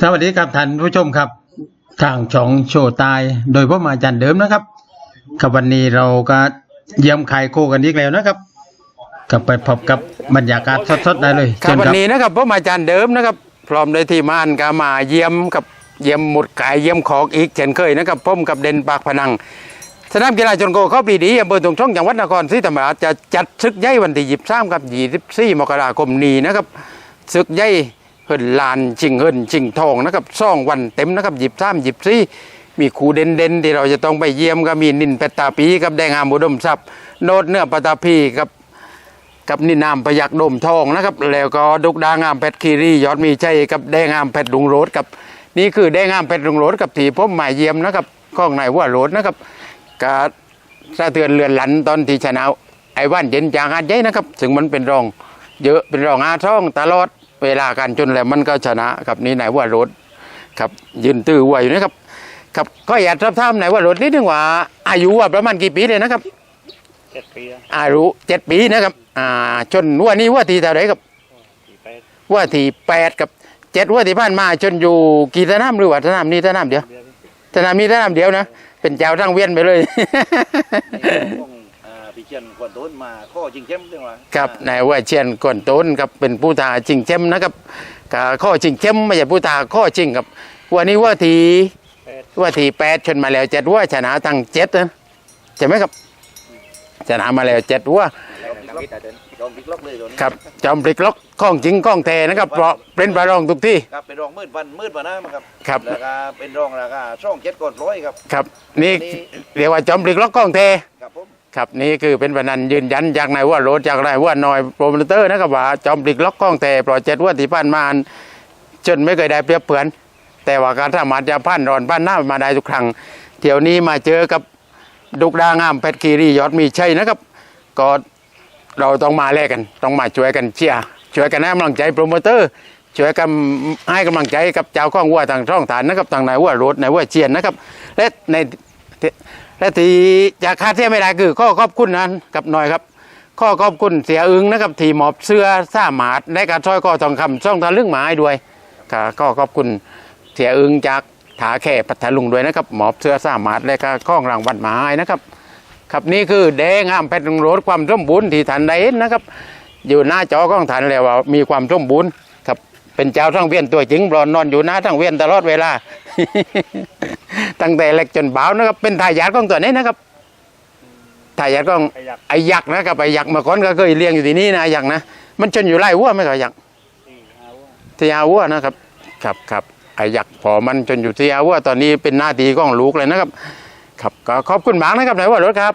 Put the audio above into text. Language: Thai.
สวัสดีครับท่านผู้ชมครับ ทางช่องโชว์ตาย โดยพ่อมาจันเดิมนะครับกับวันนี้เราก็เยี่ยมไข่โคกันอีกแล้วนะครับกลับไปพบกับบรรยากาศสดๆได้เลยครับเชิญวันครับนี้นะครับผมอาจารย์เดิมนะครับพร้อมด้วยทีมงานก็มาเยี่ยมกับเยี่ยมหมุดไก่เยี่ยมของอีกเช่นเคยนะครับผมกับเด่นปากพนังสนามกีฬาชนโกเข้าปีดีอำเภอตรงช่องจังหวัดนครศรีธรรมราชจะจัดศึกใหญ่วันที่23กับ24มกราคมนี้นะครับศึกใหญ่ เฮินลานชิงเฮินชิงทองนะครับซ่องวันเต็มนะครับ23 24มีครูเด่นๆที่เราจะต้องไปเยี่ยมก็มีนินเพชรตาปีกับแดงอามอุดมทรัพย์โนดเนื้อปตาพีกับกับนินามพยักดมทองนะครับ แล้วก็ดุกดางามเพชรคีรียอดมีชัยกับแดงงามเพชรลุงโรดกับนี่คือแดงงามเพชรลุงโรดกับถีผมหมายเยี่ยมนะครับข้องในว่าโรดนะครับกาสะเทือนเรือนหลันตอนที่ชนะไอ้ว่านเย็นจางอาใหญ่นะครับ ถึงมันเป็นรองเยอะเป็นรองอาท่องตลอด เวลาการจนแล้วมันก็ชนะครับนี่ไหนว่าโรดครับยืนตื้อไว้อยู่นะครับครับก็อยากทราบไหนว่าโรดนิดนึงว่า อายุว่าประมาณกี่ปีเลยนะครับเจ็ดปีอะอายุเจ็ดปีนะครับอ่าจนว่านี้ว่าทีเท่าไหรครับสี่แปดว่าทีแปดกับเจ็ดว่าที่ผ่านมาจนอยู่กี่สนามหรือว่าสนามนี้สนามเดียวเดือนนี้สนามนี้สนามเดียวนะเป็นเจ้าทั้งเวียนไปเลยต้องอ่าพี่ เชียนกวนต้นมาข้อจริงเข้มจังหวะครับนายว่าเชียนก่อนต้นครับเป็นผู้ตาจริงเข้มนะครับกข้อจริงเข้มไม่ใช่ผู้ตาข้อจริงครับวันนี้ว่าทีแปดว่าทีแปดชนมาแล้วเจ็ดว่าชนะทั้งเจ็ดนะใช่ไหมครับชนะมาแล้วเจ็ดว่าลองพลิกล็อกลองพลิกล็อกเลยตัวนี้ครับจอมพลิกล็อกข้องจริงข้องแทนะครับเพราะเป็นประรองทุกที่ครับเป็นรองมืดวันมืดวันน้ำครับครับแล้วก็เป็นรองราคาช่องเจ็ดก่อนร้อยครับครับนี่นี่เรียกว่าจอมพลิกล็อกข้องแท ครับนี่คือเป็นพนันยืนยันจากนายว่าโรดจากนายว่าหน่อยโปรโมเตอร์นะครับว่าจอมพลิกล็อกข้องแทโปรเจกต์ว่าที่ผ่านมาจนไม่เคยได้เปรียบเผือน แต่ว่าการสามารถจะพันรอนพันหน้ามาได้ทุกครั้งเที่ยวนี้มาเจอกับดุกดางามเพชรคีรียอดมีชัยนะครับก็เราต้องมาแลกกัน ต้องมาช่วยกันเชียร์ช่วยกันให้กำลังใจโปรโมเตอร์ช่วยกันให้กำลังใจกับเจ้าข้องวัวทางช่องฐานนะครับทางนายว่ารถนายว่าเชียนนะครับและใน และที่จะคาดเทียไม่ได้คือข้อขอบคุณนั้นกับหน่อยครับข้อขอบคุณเสียอึงนะครับที่หมอบเสื้อซ่าหมาดในการช่อยข้อทองคำช่องทะลึ่งหมาให้ด้วยก็ขอบคุณเสียอึงจากถาแข่พัทลุงด้วยนะครับหมอบเสื้อซ่าหมาดและก็ข้องรางวัลหมาให้นะครับครับนี่คือแดงงามเพชรลุงโรดความสมบูรณ์ที่ท่านได้เห็นนะครับ อยู่หน้าจอของท่านแล้วว่ามีความสมบูรณ์ครับเป็นเจ้าทั้งเวียนตัวจริงรอนนอนอยู่หน้าทั้งเวียนตลอดเวลา ตั้งแต่เล็กจนบ่าวนะครับ เป็นทายาทของตัวนี้นะครับทายาทของไอ้ยักษ์ไอ้ยักษ์นะครับไอ้ยักษ์เมื่อก่อนก็เคยเลี้ยงอยู่ที่นี่นะไอ้ยักษ์นะมันชนอยู่ไร่วัวไหมครับยักษ์สี่ห้าวัวที่อาวัวนะครับ ครับครับไอ้ยักษ์พอมันจนอยู่ที่อาวัวตอนนี้เป็นหน้าที่ของลูกเลยนะครับ ครับก็ขอบคุณมากนะครับนายว่ารถครับ